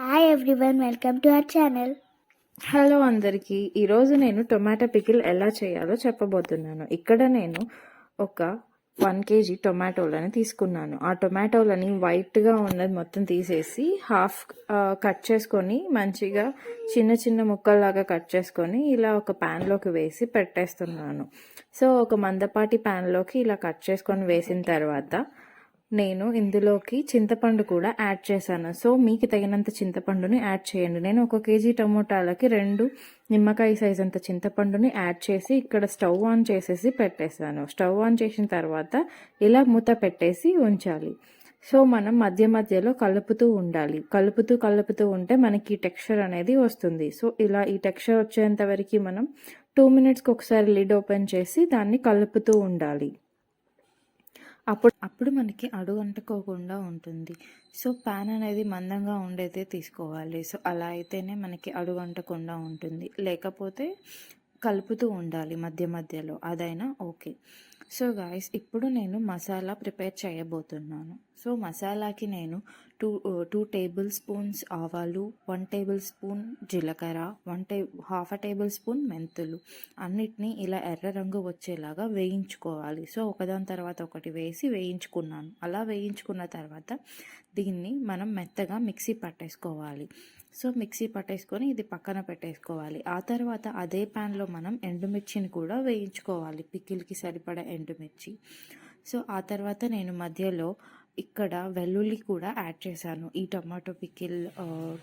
Hi everyone welcome to our channel hello అందరికీ. ఈరోజు నేను టొమాటో పికిల్ ఎలా చేయాలో చెప్పబోతున్నాను. ఇక్కడ నేను ఒక వన్ కేజీ టొమాటోలని తీసుకున్నాను. ఆ టొమాటోలని వైట్గా ఉన్నది మొత్తం తీసేసి హాఫ్ కట్ చేసుకొని మంచిగా చిన్న చిన్న ముక్కల్లాగా కట్ చేసుకొని ఇలా ఒక ప్యాన్లోకి వేసి పెట్టేస్తున్నాను. సో ఒక మందపాటి ప్యాన్లోకి ఇలా కట్ చేసుకొని వేసిన తర్వాత నేను ఇందులోకి చింతపండు కూడా యాడ్ చేశాను. సో మీకు తగినంత చింతపండుని యాడ్ చేయండి. నేను ఒక కేజీ టమోటాలకి రెండు నిమ్మకాయ సైజ్ అంత చింతపండుని యాడ్ చేసి ఇక్కడ స్టవ్ ఆన్ చేసేసి పెట్టేశాను. స్టవ్ ఆన్ చేసిన తర్వాత ఇలా మూత పెట్టేసి ఉంచాలి. సో మనం మధ్య మధ్యలో కలుపుతూ ఉండాలి. కలుపుతూ కలుపుతూ ఉంటే మనకి ఈ టెక్స్చర్ అనేది వస్తుంది. సో ఇలా ఈ టెక్స్చర్ వచ్చేంత వరకు మనం టూ మినిట్స్కి ఒకసారి లిడ్ ఓపెన్ చేసి దాన్ని కలుపుతూ ఉండాలి. అప్పుడు అప్పుడు మనకి అడుగు అంటుకోకుండా ఉంటుంది. సో ప్యాన్ అనేది మందంగా ఉండేదే తీసుకోవాలి. సో అలా అయితేనే మనకి అడుగు అంటకుండా ఉంటుంది. లేకపోతే కలుపుతూ ఉండాలి మధ్య మధ్యలో. అదైనా ఓకే. సో గాయస్ ఇప్పుడు నేను మసాలా ప్రిపేర్ చేయబోతున్నాను. సో మసాలాకి నేను టూ టూ టేబుల్ స్పూన్స్ ఆవాలు వన్ టేబుల్ స్పూన్ జీలకర్ర వన్ టే హాఫ్ అ టేబుల్ స్పూన్ మెంతులు అన్నిటినీ ఇలా ఎర్ర రంగు వచ్చేలాగా వేయించుకోవాలి. సో ఒకదాని తర్వాత ఒకటి వేసి వేయించుకున్నాను. అలా వేయించుకున్న తర్వాత దీన్ని మనం మెత్తగా మిక్సీ పట్టేసుకోవాలి. సో మిక్సీ పట్టేసుకొని ఇది పక్కన పెట్టేసుకోవాలి. ఆ తర్వాత అదే ప్యాన్లో మనం ఎండుమిర్చిని కూడా వేయించుకోవాలి. పిక్కిల్కి సరిపడా ఎండుమిర్చి. సో ఆ తర్వాత నేను మధ్యలో ఇక్కడ వెల్లుల్లి కూడా యాడ్ చేశాను ఈ టమాటో పికిల్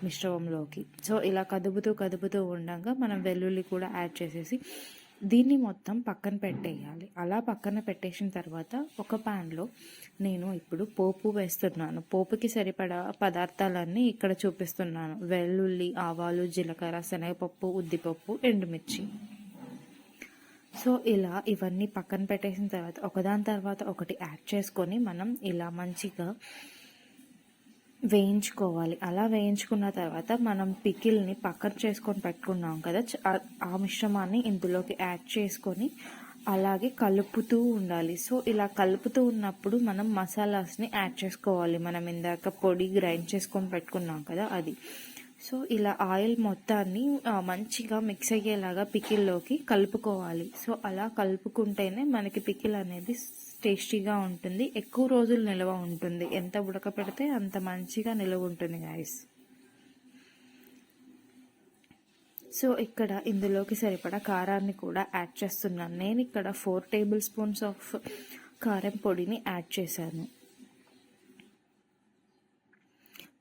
మిశ్రమంలోకి. సో ఇలా కదుపుతూ కదుపుతూ ఉండగా మనం వెల్లుల్లి కూడా యాడ్ చేసేసి దీన్ని మొత్తం పక్కన పెట్టేయాలి. అలా పక్కన పెట్టేసిన తర్వాత ఒక ప్యాన్లో నేను ఇప్పుడు పోపు వేస్తున్నాను. పోపుకి సరిపడా పదార్థాలన్నీ ఇక్కడ చూపిస్తున్నాను. వెల్లుల్లి ఆవాలు జీలకర్ర శనగపప్పు ఉద్దిపప్పు ఎండుమిర్చి. సో ఇలా ఇవన్నీ పక్కన పెట్టేసిన తర్వాత ఒకదాని తర్వాత ఒకటి యాడ్ చేసుకొని మనం ఇలా మంచిగా వేయించుకోవాలి. అలా వేయించుకున్న తర్వాత మనం పికిల్ని పక్కన చేసుకొని పెట్టుకున్నాం కదా ఆ మిశ్రమాన్ని ఇందులోకి యాడ్ చేసుకొని అలాగే కలుపుతూ ఉండాలి. సో ఇలా కలుపుతూ ఉన్నప్పుడు మనం మసాలాస్ని యాడ్ చేసుకోవాలి. మనం ఇందాక పొడి గ్రైండ్ చేసుకొని పెట్టుకున్నాం కదా అది. సో ఇలా ఆయిల్ మొత్తాన్ని మంచిగా మిక్స్ అయ్యేలాగా పికిల్లోకి కలుపుకోవాలి. సో అలా కలుపుకుంటేనే మనకి పికిల్ అనేది టేస్టీగా ఉంటుంది. ఎక్కువ రోజులు నిల్వ ఉంటుంది. ఎంత ఉడకపెడితే అంత మంచిగా నిల్వ ఉంటుంది గాయస్ సో ఇక్కడ ఇందులోకి సరిపడా కారాన్ని కూడా యాడ్ చేస్తున్నాను. నేను ఇక్కడ ఫోర్ టేబుల్ స్పూన్స్ ఆఫ్ కారం పొడిని యాడ్ చేశాను.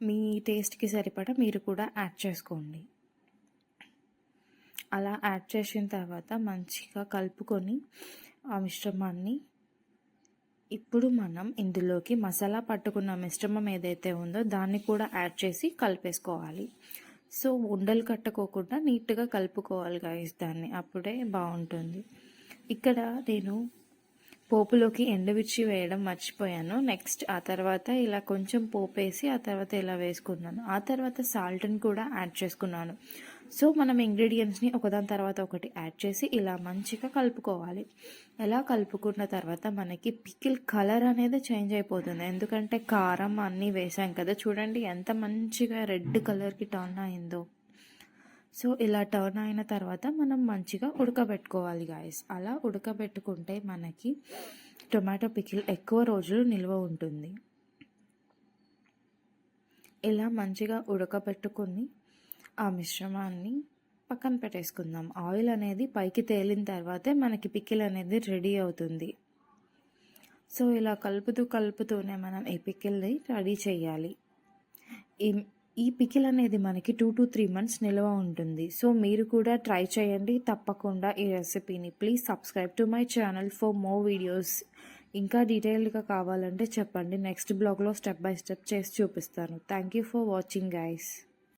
మీ టేస్ట్కి సరిపడా మీరు కూడా యాడ్ చేసుకోండి. అలా యాడ్ చేసిన తర్వాత మంచిగా కలుపుకొని ఆ మిశ్రమాన్ని ఇప్పుడు మనం ఇందులోకి మసాలా పట్టుకున్న మిశ్రమం ఏదైతే ఉందో దాన్ని కూడా యాడ్ చేసి కలిపేసుకోవాలి. సో ఉండలు కట్టుకోకుండా నీట్గా కలుపుకోవాలి గాయస్ దాన్ని. అప్పుడే బాగుంటుంది. ఇక్కడ నేను పోపులోకి ఎండవిచ్చి వేయడం మర్చిపోయాను. నెక్స్ట్ ఆ తర్వాత ఇలా కొంచెం పోపు వేసి ఆ తర్వాత ఇలా వేసుకున్నాను. ఆ తర్వాత సాల్ట్ని కూడా యాడ్ చేసుకున్నాను. సో మనం ఇంగ్రీడియంట్స్ని ఒకదాని తర్వాత ఒకటి యాడ్ చేసి ఇలా మంచిగా కలుపుకోవాలి. ఎలా కలుపుకున్న తర్వాత మనకి పికిల్ కలర్ అనేది చేంజ్ అయిపోతుంది. ఎందుకంటే కారం అన్నీ వేసాం కదా. చూడండి ఎంత మంచిగా రెడ్ కలర్కి టర్న్ అయిందో. సో ఇలా టర్న్ అయిన తర్వాత మనం మంచిగా ఉడకబెట్టుకోవాలి గాయస్ అలా ఉడకబెట్టుకుంటే మనకి టొమాటో పికిల్ ఎక్కువ రోజులు నిల్వ ఉంటుంది. ఇలా మంచిగా ఉడకబెట్టుకొని ఆ మిశ్రమాన్ని పక్కన పెట్టేసుకుందాం. ఆయిల్ అనేది పైకి తేలిన తర్వాతే మనకి పికిల్ అనేది రెడీ అవుతుంది. సో ఇలా కలుపుతూ కలుపుతూనే మనం ఈ పికిల్ని రెడీ చేయాలి. ఈ ఈ పికిల్ అనేది మనకి టూ టు త్రీ మంత్స్ నిల్వ ఉంటుంది. సో మీరు కూడా ట్రై చేయండి. తప్పకుండా ఈ రెసిపీని. Please subscribe to my channel for more videos. ఇంకా డీటెయిల్డ్గా కావాలంటే చెప్పండి. నెక్స్ట్ బ్లాగ్లో స్టెప్ బై స్టెప్ చేసి చూపిస్తాను. Thank you for watching guys.